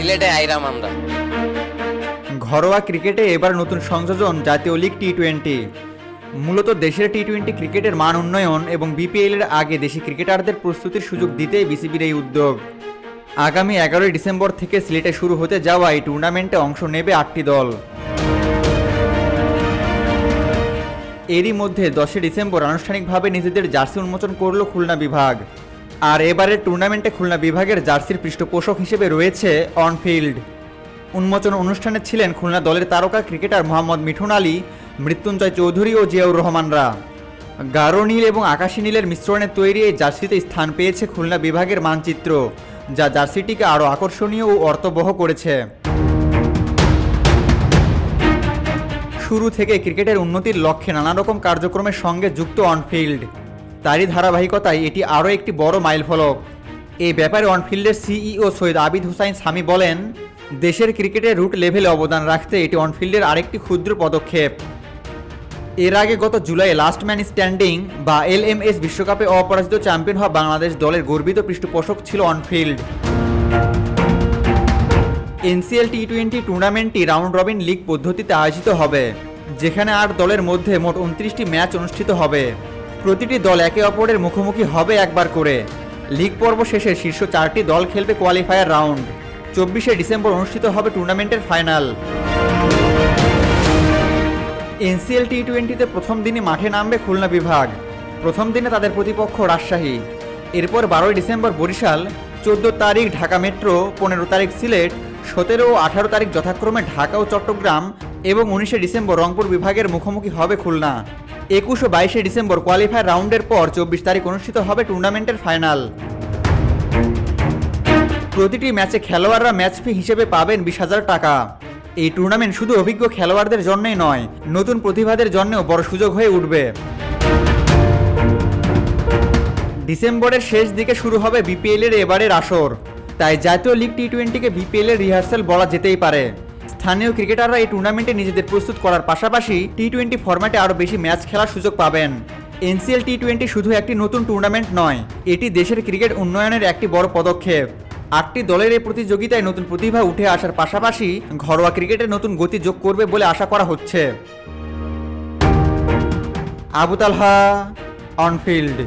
সিলেটে আইরাম আমরা। ঘরোয়া ক্রিকেটে এবার নতুন সংযোজন জাতীয় লিগ টি টোয়েন্টি মূলত দেশের টি টোয়েন্টি ক্রিকেটের মান উন্নয়ন এবং বিপিএল এর আগে দেশি ক্রিকেটারদের প্রস্তুতির সুযোগ দিতে বিসিবির এই উদ্যোগ। আগামী এগারোই ডিসেম্বর থেকে সিলেটে শুরু হতে যাওয়া এই টুর্নামেন্টে অংশ নেবে আটটি দল। এরই মধ্যে দশই ডিসেম্বর আনুষ্ঠানিকভাবে নিজেদের জার্সি উন্মোচন করল খুলনা বিভাগ। আর এবারের টুর্নামেন্টে খুলনা বিভাগের জার্সির পৃষ্ঠপোষক হিসেবে রয়েছে অনফিল্ড। উন্মোচন অনুষ্ঠানে ছিলেন খুলনা দলের তারকা ক্রিকেটার মোহাম্মদ মিঠুন আলী, মৃত্যুঞ্জয় চৌধুরী ও জিয়াউর রহমানরা। গাঢ় নীল এবং আকাশী নীলের মিশ্রণে তৈরি এই জার্সিতে স্থান পেয়েছে খুলনা বিভাগের মানচিত্র, যা জার্সিটিকে আরও আকর্ষণীয় ও অর্থবহ করেছে। শুরু থেকে ক্রিকেটের উন্নতির লক্ষ্যে নানা রকম কার্যক্রমের সঙ্গে যুক্ত অনফিল্ড। তারই ধারাবাহিকতায় এটি আরও একটি বড় মাইলফলক। এই ব্যাপারে অনফিল্ডের সিইও সৈয়দ আবিদ হুসাইন সামি বলেন, দেশের ক্রিকেটের রুট লেভেলে অবদান রাখতে এটি অনফিল্ডের আরেকটি ক্ষুদ্র পদক্ষেপ। এর আগে গত জুলাই লাস্ট ম্যান স্ট্যান্ডিং বা এলএমএস বিশ্বকাপে অপরাজিত চ্যাম্পিয়ন হওয়া বাংলাদেশ দলের গর্বিত পৃষ্ঠপোষক ছিল অনফিল্ড। এনসিএল টি টোয়েন্টি টুর্নামেন্টটি রাউন্ড রবিন লিগ পদ্ধতিতে আয়োজিত হবে, যেখানে আট দলের মধ্যে মোট উনত্রিশটি ম্যাচ অনুষ্ঠিত হবে। প্রতিটি দল একে অপরের মুখোমুখি হবে একবার করে। লিগ পর্ব শেষে শীর্ষ চারটি দল খেলবে কোয়ালিফায়ার রাউন্ড চব্বিশে ডিসেম্বর অনুষ্ঠিত হবে টুর্নামেন্টের ফাইনাল। এনসিএল টি টোয়েন্টিতে প্রথম দিনই মাঠে নামবে খুলনা বিভাগ। প্রথম দিনে তাদের প্রতিপক্ষ রাজশাহী। এরপর বারোই ডিসেম্বর বরিশাল, চোদ্দ তারিখ ঢাকা মেট্রো, পনেরো তারিখ সিলেট, সতেরো ও আঠারো তারিখ যথাক্রমে ঢাকা ও চট্টগ্রাম এবং উনিশে ডিসেম্বর রংপুর বিভাগের মুখোমুখি হবে খুলনা। একুশ ও বাইশে ডিসেম্বর কোয়ালিফায়ার রাউন্ডের পর চব্বিশ তারিখ অনুষ্ঠিত হবে টুর্নামেন্টের ফাইনাল। প্রতিটি ম্যাচে খেলোয়াড়রা ম্যাচ ফি হিসেবে পাবেন বিশ হাজার টাকা। এই টুর্নামেন্ট শুধু অভিজ্ঞ খেলোয়াড়দের জন্যই নয়, নতুন প্রতিভাদের জন্যও বড় সুযোগ হয়ে উঠবে। ডিসেম্বরের শেষ দিকে শুরু হবে বিপিএল এর এবারের আসর, তাই জাতীয় লিগ টি টোয়েন্টিকে বিপিএল এর রিহার্সাল বলা যেতেই পারে। স্থানীয় ক্রিকেটাররা এই টুর্নামেন্টে নিজেদের প্রস্তুত করার পাশাপাশি টি টোয়েন্টি ফরম্যাটে আরও বেশি ম্যাচ খেলার সুযোগ পাবেন। এনসিএল টি টোয়েন্টি শুধু একটি নতুন টুর্নামেন্ট নয়, এটি দেশের ক্রিকেট উন্নয়নের একটি বড় পদক্ষেপ। আটটি দলের এই প্রতিযোগিতায় নতুন প্রতিভা উঠে আসার পাশাপাশি ঘরোয়া ক্রিকেটে নতুন গতি যোগ করবে বলে আশা করা হচ্ছে। আবু তালহা অনফিল্ড।